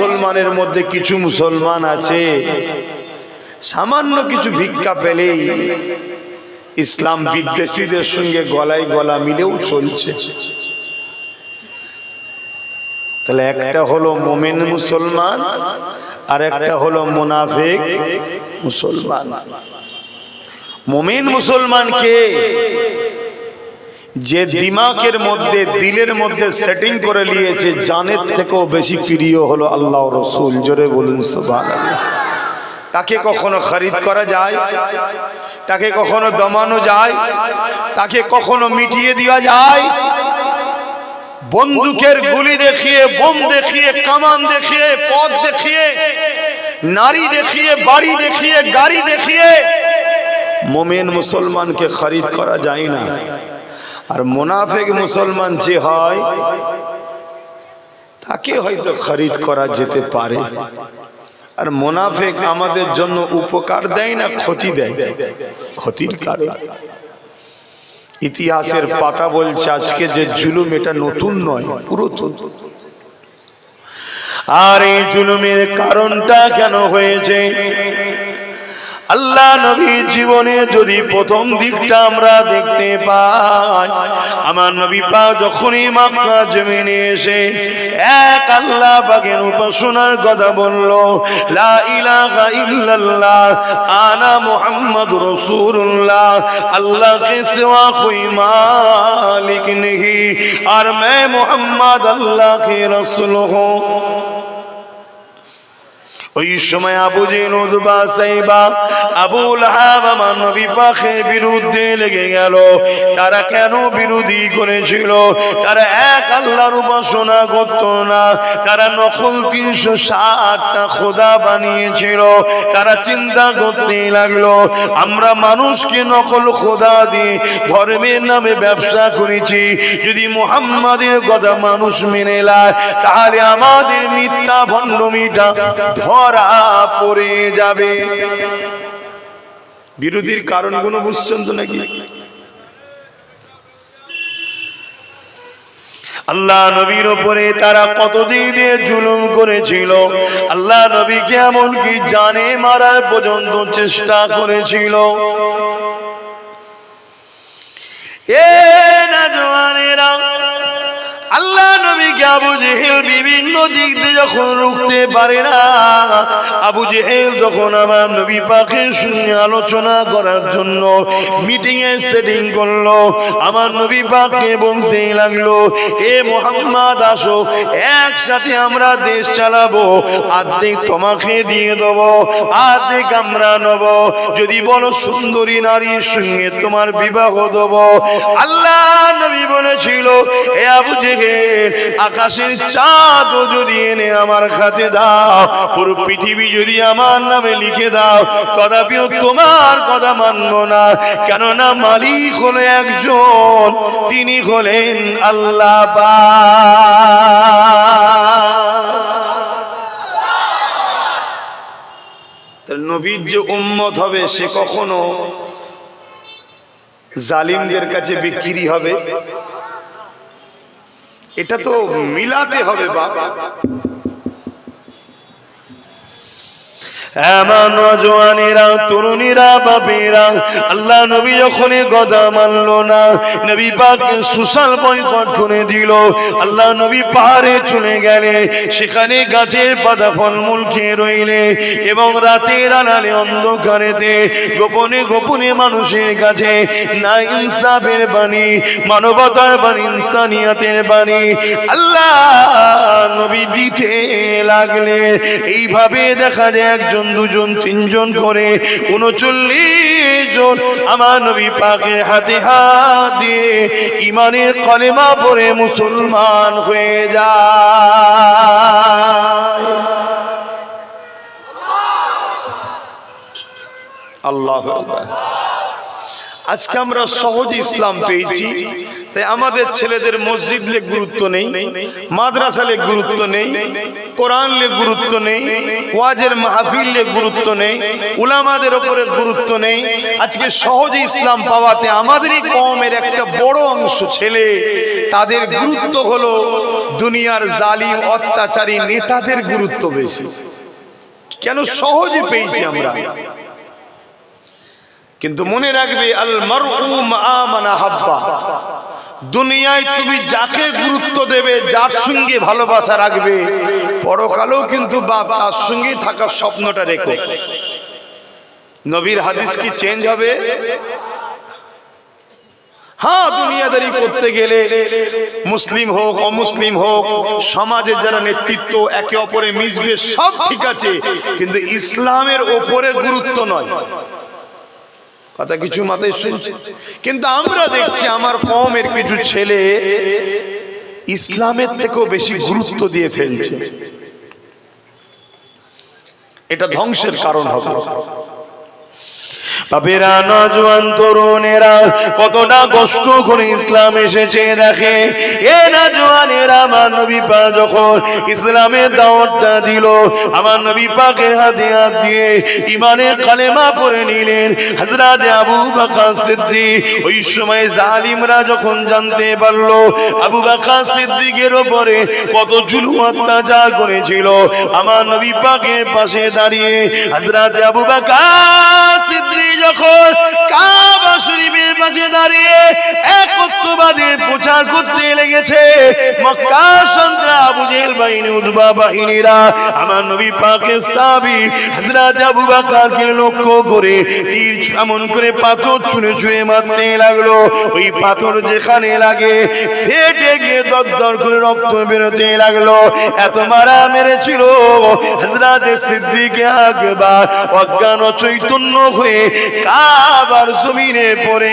মুসলমানের মধ্যে কিছু মুসলমান আছে। সামান্য কিছু ভিক্ষা পেলেই ইসলাম বিদ্বেষীদের সঙ্গে গলায় গলা মিলেও চলছে। তাহলে একটা হলো মোমেন মুসলমান, আর একটা হলো মুনাফিক মুসলমান। মোমেন মুসলমান কে? যে দিমাকের মধ্যে, দিলের মধ্যে সেটিং করে নিয়েছে, জানের থেকেও বেশি প্রিয় হলো আল্লাহ রসুল। জোরে বলুন, সুবহানাল্লাহ। তাকে কখনো খরিদ করা যায়, তাকে কখনো দমানো যায়, তাকে কখনো মিটিয়ে দেওয়া যায়। বন্দুকের গুলি দেখিয়ে, বোম দেখিয়ে, কামান দেখিয়ে, পথ দেখিয়ে, নারী দেখিয়ে, বাড়ি দেখিয়ে, গাড়ি দেখিয়ে, মোমেন মুসলমানকে খরিদ করা যায় না। আর মোনাফেক মুসলমান যে হয় তাকে হয়তো খরিদ করা যেতে পারে। আর মোনাফেক আমাদের জন্য উপকার দেয় না ক্ষতি দেয়? ক্ষতির কারণ। ইতিহাসের পাতা বলছে আজকে যে জুলুম এটা নতুন নয়। পুরাতন। আর এই জুলুমের কারণটা কেন হয়েছে? আল্লাহ নবীর জীবনে যদি প্রথম দিকটা আমরা দেখতে পাই, আমার নবী পা যখনই মক্কা জমিনে এসে এক আল্লাহ পাকের উপাসনার কথা বলল, লা ইলাহা ইল্লাল্লাহ, আনা মুহাম্মদ রাসূলুল্লাহ আল্লাহ কে সিওয়া কোই মালিক নেহি আর मैं মোহাম্মদ আল্লাহ কে রাসূল হুঁ ওই সময় আবু জিনুদবা সাইবা, আবু লাহাব, আমার নবী পাখের বিরুদ্ধে লেগে গেল। তারা কেন বিরোধী করেছিল? তারা এক আল্লাহর উপাসনা করত না। তারা নকল তিনশো ষাটটা খোদা বানিয়েছিল। তারা চিন্তা করতে লাগল, আমরা মানুষকে নকল খোদা দিয়ে ধর্মের নামে ব্যবসা করেছি। যদি মুহাম্মাদের কথা মানুষ মেনে লায় তাহলে আমাদের মিথ্যা ভণ্ডমিটা ধরা পড়ে যাবে। বিরোধীর বুঝছেন তো নাকি? আল্লাহ নবীর ওপরে তারা কতদিন জুলুম করেছিল। আল্লাহ নবীকে এমনকি জানে মারার পর্যন্ত চেষ্টা করেছিল। এ আবু জেহেল বিভিন্ন দিক দিয়ে যখন রুখতে পারে না, আবু জেহেল যখন আমার নবী পাখের সঙ্গে আলোচনা করার জন্য মিটিং এ সেটিং করল, আমার নবী পাককে বলতেই লাগল, এ মোহাম্মদ, আসো, একসাথে আমরা দেশ চালাবো, আর্ধেক তোমাকে দিয়ে দেবো, আর্ধেক আমরা নেব, যদি বলো সুন্দরী নারীর সঙ্গে তোমার বিবাহ দেব। আল্লাহ নবী বলেছিল, এ আবু জেহেল আকাশের চাঁদ যদি এনে আমার খাতে দাও, পুরো পৃথিবী যদি আমার নামে লিখে দাও, তথাপিও তোমার কথা মানব না। কেননা মালিক হলো একজন, তিনি হলেন আল্লাহ নবীর যে উম্মত হবে, সে কখনো জালিমদের কাছে বিক্রি হবে? এটা তো মিলাতে হবে বাবা। এমন নজওয়ানেরা তরুণীরা, বাপেরা, আল্লাহ নবী যখনই গদা মানল না, নবী পাক সুশাল বয়কট করে দিল। আল্লাহ নবী পাহাড়ে চলে গেলে, সেখানে গাছের পাতা ফলমূল খেয়ে রইলে এবং রাতের আড়ালে অন্ধকারেতে গোপনে গোপনে মানুষের কাছে না ইনসাফের বাণী, মানবতার বাণী, ইনসানিয়াতের বাণী আল্লাহ নবী দিতে লাগলে। এইভাবে দেখা যায় একজন দুজন, তিনজন করে উনচল্লিশ জন আমার নবী পাকের হাতে হাত দিয়ে ইমানের কলেমা পরে মুসলমান হয়ে যা আল্লাহ আল্লাহ আজকে আমরা সহজ ইসলাম পেয়েছি। তাই আমাদের ছেলেদের মসজিদ লে গুরুত্ব নেই, মাদ্রাসা লে গুরুত্ব নেই, কোরআন লে গুরুত্ব নেই, ওয়াজের মাহফিল লে গুরুত্ব নেই, উলামাদের ওপরে গুরুত্ব নেই। আজকে সহজে ইসলাম পাওয়াতে আমাদেরই কমের একটা বড় অংশ ছেলে। তাদের গুরুত্ব হলো দুনিয়ার জালিম, অত্যাচারী নেতাদের গুরুত্ব বেশি। কেন সহজে পেয়েছি আমরা? কিন্তু মনে রাখবে আল মানা হাব্বা। দুনিয়ায় তুমি যাকে গুরুত্ব দেবে, যার সঙ্গে ভালোবাসা রাখবে, পরকালেও কিন্তু বাপ তার সঙ্গে থাকার স্বপ্নটা রেখো। নবীর হাদিস কি চেঞ্জ হবে? হ্যাঁ দুনিয়াদারি করতে গেলে মুসলিম হোক, অমুসলিম হোক সমাজের যারা নেতৃত্ব, একে অপরে মিশবে, সব ঠিক আছে, কিন্তু ইসলামের ওপরে গুরুত্ব নয়। কথা কিছু মাথায় শুনছে? কিন্তু আমরা দেখছি আমার কমের কিছু ছেলে ইসলামের থেকেও বেশি গুরুত্ব দিয়ে ফেলছে। এটা ধ্বংসের কারণ হবে। বাপেরা, নজওয়ান তরুণেরা কতটা কষ্ট করে ইসলাম এসেছে, দেখে। এ নজওয়ানেরা, আমার নবী পা যখন ইসলামের দাওয়াতটা দিল, আমার নবী পাকের হাতে হাত দিয়ে ইমানের কালেমা পড়ে নিলেন। হযরত আবু বকর সিদ্দিক, ওই সময় জালিমরা যখন জানতে পারল, আবু বকর সিদ্দিকের উপরে কত জুলুম অত্যাচার করেছিল, আমার নবী পাকের পাশে দাঁড়িয়ে হযরত আবু বকর সিদ্দিক যখন কাবা শরীফের পাশে দাঁড়িয়ে একত্ববাদের প্রচার করতে লেগেছে। মক্কা সন্ত্রা জেহেল বাহিনী বাহিনীরা আমার নবী পাকের সাবি আবু লক্ষ্য করে তীর করে পাথর ছুঁড়ে ছুঁড়ে মারতে লাগল। ওই পাথর যেখানে লাগে ফেটে গিয়ে দরদর করে রক্ত বেরোতে লাগল। এত মারা মেরেছিল হযরত সিদ্দিক আকবার। অজ্ঞান চৈতন্য হয়ে কাবার জমিনে পড়ে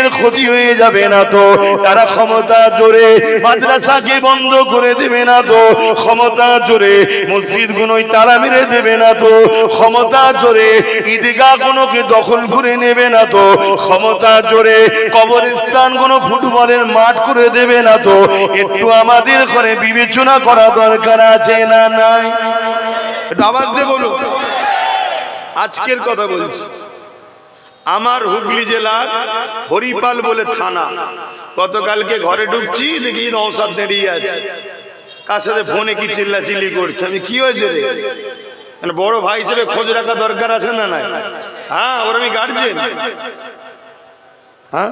দিনের ক্ষতি হয়ে যাবে না তো। তারা ক্ষমতা জোরে মাদ্রাসাকে বন্ধ করে দেবে না তো। ক্ষমতা জোরে মসজিদ গুলোই তারা মেরে দেবে না তো। ক্ষমতা জোরে ঈদগাহ গুলোকে দখল করে নেবে না তো। ক্ষমতা জোরে কবরস্থানগুলো ফুটবলের মাঠ করে দেবে না তো। একটু আমাদের ঘরে বিবেচনা করা দরকার আছে না নাই? আজকের কথা বলছি। আমার হুগলি জেলার হরিপাল বলে থানা। গতকালকে ঘরে ঢুকছি, দেখি নৌসাদ দাঁড়িয়ে আছে। কার সাথে ফোনে কি চিল্লা চিল্লি করছে? আমি, কি হয়েছে রে? মানে বড় ভাই হিসেবে খোঁজ রাখা দরকার আছে না না হ্যাঁ ওর আমি গার্জেন হ্যাঁ?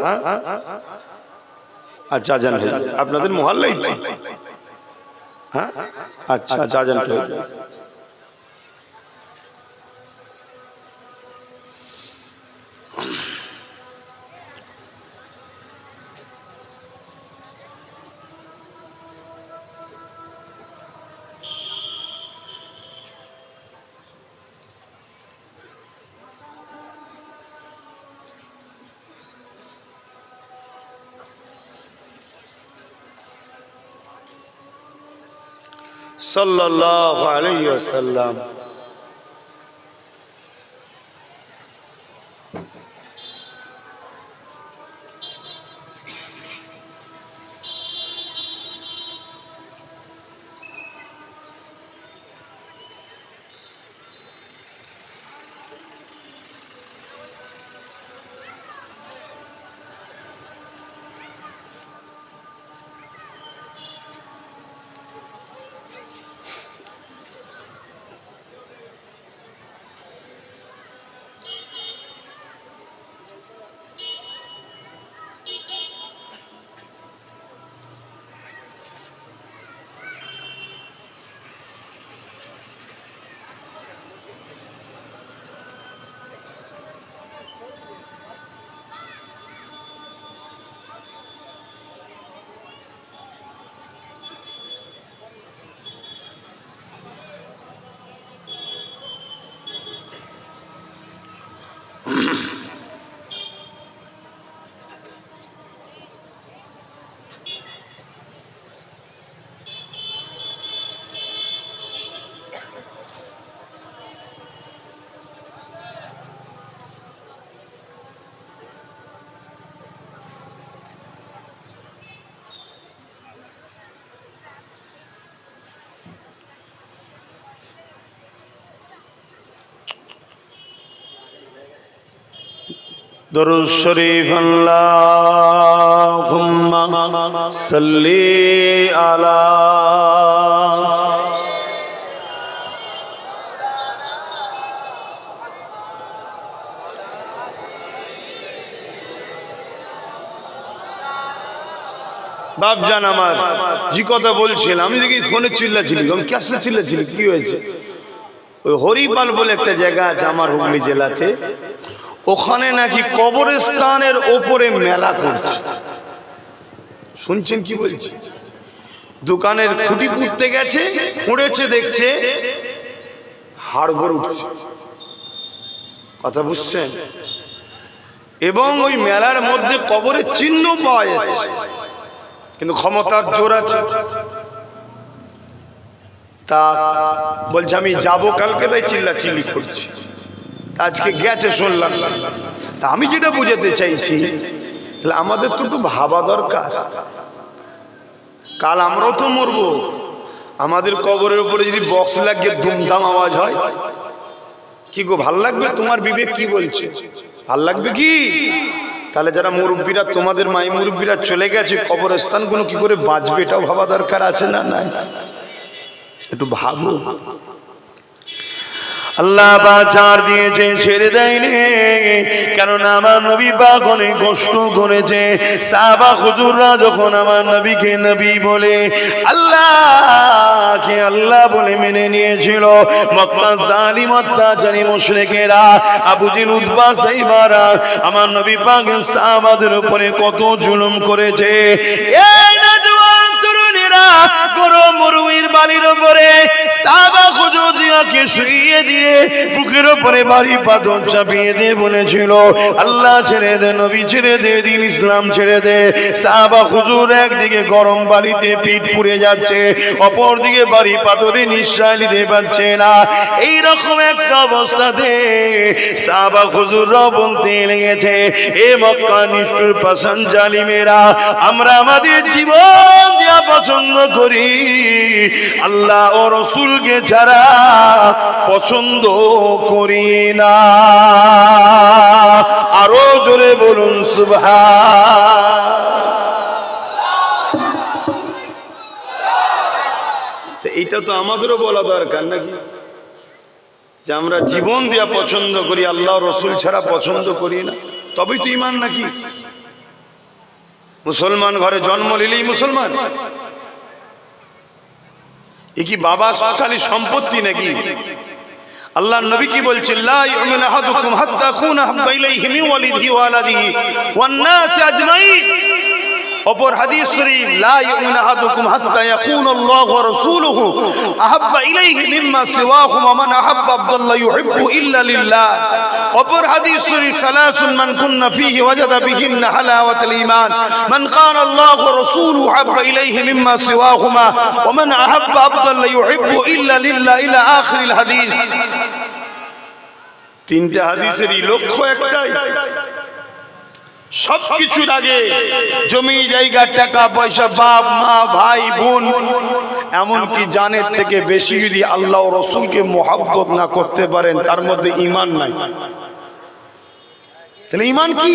আচ্ছা জান আপনাদের মহল্লাই হ্যাঁ? আচ্ছা আচ্ছা জান সাল্লাল্লাহু আলাইহি ওয়াসাল্লাম দরুদ শরীফ আল্লাহুম্মা সাল্লি আলা বাপজান আমার, জি কথা বলছিলাম, আমি দেখি ফোনে চিল্লাছিলি আমি ক্যাসে চিল্লাছিলি কি হয়েছে? ওই হরিপাল বলে একটা জায়গা আছে আমার হুগলি জেলাতে ওখানে নাকি কবরস্থানের ওপরে মেলা করছে। শুনছেন কি বলছি? দোকানের খুঁটি পুঁততে গেছে, খুঁড়েছে, দেখছে, হাড়গোড় উঠছে। কথা বুঝছেন? এবং ওই মেলার মধ্যে কবরের চিহ্ন পাওয়া যাচ্ছে। কিন্তু ক্ষমতার জোর আছে। তা বলছে, আমি যাব কালকে, তাই চিল্লা চিল্লি করছি। আজকে গেছে শুনলাম। তা আমি যেটা বুঝাতে চাইছি, তাহলে আমাদের তো একটু ভাবা দরকার। কাল আমরাও তো মরবো। আমাদের কবরের উপরে যদি বক্স লাগিয়ে ধুমধাম আওয়াজ হয়, কি গো, ভালো লাগবে? তোমার বিবেক কি বলছে? ভালো লাগবে কি? তাহলে যারা মুরব্বীরা, তোমাদের মাই মুরব্বীরা চলে গেছে কবরস্থানগুলো কি করে বাঁচবে এটাও ভাবা দরকার আছে না নাই? একটু ভাবো। আল্লাহ বাজার দিয়েছে, ছেড়ে দেয়নি। কেননা আমার নবী পাক অনেক কষ্ট করেছে। সাবা হুজুররা যখন আমার নবীকে নবী বলে, আল্লাহকে আল্লাহ বলে মেনে নিয়েছিল। মক্কা জালিম অত্যাচারী মুশরিকেরা, আবু জিল উদ্বা সাইবারা, আমার নবী পাক সাহাবাদের উপরে কত জুলুম করেছে। এই গরম মরুভূমির বালির উপরে দিয়ে বুকের উপরে বাড়ি পাথর চাপিয়ে বলেছিল, আল্লাহ ছেড়ে দে, নবী ছেড়ে দে ইসলাম ছেড়ে দে। সাবা একদিকে গরম পিঠ পুড়ে যাচ্ছে বাড়ি পাথরে নিঃশ্বাস নিতে পারছে না। এই রকম একটা অবস্থাতে সাবা বলতে লেগেছে, এ মক্কা নিষ্ঠুর পাশান জালিমেরা, আমরা আমাদের জীবন দেওয়া পছন্দ করি। আল্লাহ ও রসুলকে ছাড়া পছন্দ করি না। আরও জোরে বলুন সুভা তো এইটা তো আমাদেরও বলা দরকার নাকি? যে আমরা জীবন দেওয়া পছন্দ করি, আল্লাহ রসুল ছাড়া পছন্দ করি না। তবেই তো ইমান নাকি? মুসলমান ঘরে জন্ম নিলেই মুসলমান। কি বাবা খালি সম্পত্তি নাকি? আল্লাহ নবী কি বলছেন? লা ইউমিন আহাদুকুম হাত্তা খুনা হাব্বা ইলাইহি মিন ওয়ালিদিহি ওয়া ওয়ালাদিহি ওয়ান নাস আজমাইন। অপর হাদিস শরীফ, লা ইউমিন আহাদুকুম হাত্তা ইয়াকুন আল্লাহু ওয়া রাসূলুহু। আহাব্বা ইলাইহি মিম্মা সিওয়াহুম ওয়া মান আহাব্বা আব্দাল্লাহ ইউহিব্বু ইল্লা লিল্লাহ। অপর হাদিস শরীফ, সালাসুন মান কুননা ফীহি ওয়াজাদা বিহিন্না হালাওয়াতাল ঈমান। মান কানা আল্লাহু ওয়া রাসূলুহু আহাব্বা ইলাইহি মিম্মা সিওয়াহুমা ওয়া মান আহাব্বা আব্দাল্লাহ ইউহিব্বু ইল্লা লিল্লাহ ইলা আখিরিল হাদিস। তিনটা হাদিসেরই লক্ষ্য একটাই। সব কিছুর আগে জমি জায়গা টাকা পয়সা বাপ মা ভাই বোন। এমনকি জানের থেকে বেশি যদি আল্লাহ রসুলকে মোহাব্বত না করতে পারেন তার মধ্যে ইমান নাই। তাহলে ইমান কি?